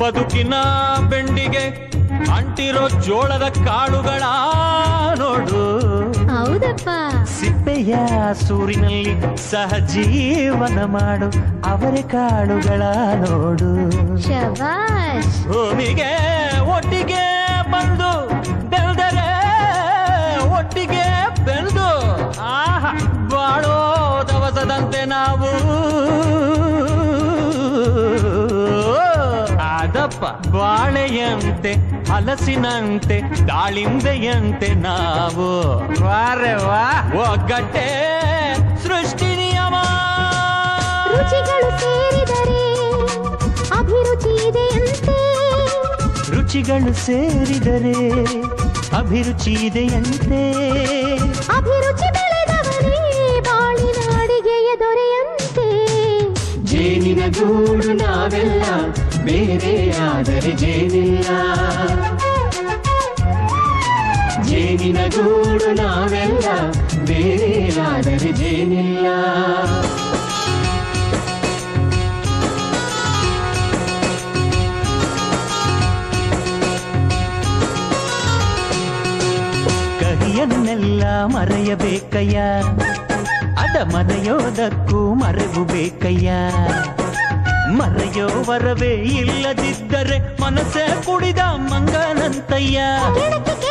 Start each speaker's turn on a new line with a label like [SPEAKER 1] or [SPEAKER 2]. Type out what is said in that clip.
[SPEAKER 1] ಬದುಕಿನ ಬೆಂಡಿಗೆ ಅಂಟಿರೋ ಜೋಳದ ಕಾಳುಗಳ ನೋಡು.
[SPEAKER 2] ಹೌದಪ್ಪ.
[SPEAKER 1] ಸಿಪ್ಪೆಯ ಸೂರಿನಲ್ಲಿ ಸಹಜೀವನ ಮಾಡು. ಅವರೇ ಕಾಳುಗಳ ನೋಡು. ಭೂಮಿಗೆ ಒಟ್ಟಿಗೆ ಬಂದು ಬೆಳೆದರೆ ಒಟ್ಟಿಗೆ ಬೆಳೆದು. ಆಹ ಬಾಳೋ ದವಸದಂತೆ ನಾವು ಅದಪ್ಪ ಬಾಳೆಯಂತೆ ಹಲಸಿನಂತೆ ದಾಳಿಂಬೆಯಂತೆ ನಾವು. ವಾರೆ ವಾ. ಒಗ್ಗಟ್ಟೆ ಸೃಷ್ಟಿ ನಿಯಮ.
[SPEAKER 2] ರುಚಿಗಳು ಸೇರಿದರೆ ಅಭಿರುಚಿ ಇದೆಯಂತೆ.
[SPEAKER 1] ರುಚಿಗಳು ಸೇರಿದರೆ ಅಭಿರುಚಿ ಇದೆಯಂತೆ.
[SPEAKER 2] ಅಭಿರುಚಿ
[SPEAKER 1] ಜೇನಿನ ಗೂಡು ನಾವೆಲ್ಲ ಬೇರೆಯಾದರೆ ಜೇನಿಲ್ಲ. ಜೇನಿನ ಗೂಡು ನಾವೆಲ್ಲ ಬೇರೆಯಾದರೆ ಜೇನಿಲ್ಲ. ಕಹಿಯನ್ನೆಲ್ಲ ಮರೆಯಬೇಕಯ್ಯ. ಅದ ಮರೆಯೋದಕ್ಕೂ ಮರೆವು ಬೇಕಯ್ಯ. ಮರೆಯೋ ವರವೇ ಇಲ್ಲದಿದ್ದರೆ ಮನಸ್ಸೇ ಕುಡಿದ ಮಂಗನಂತಯ್ಯ
[SPEAKER 2] ಕೆಣಕಿ ಕೆಣಕಿ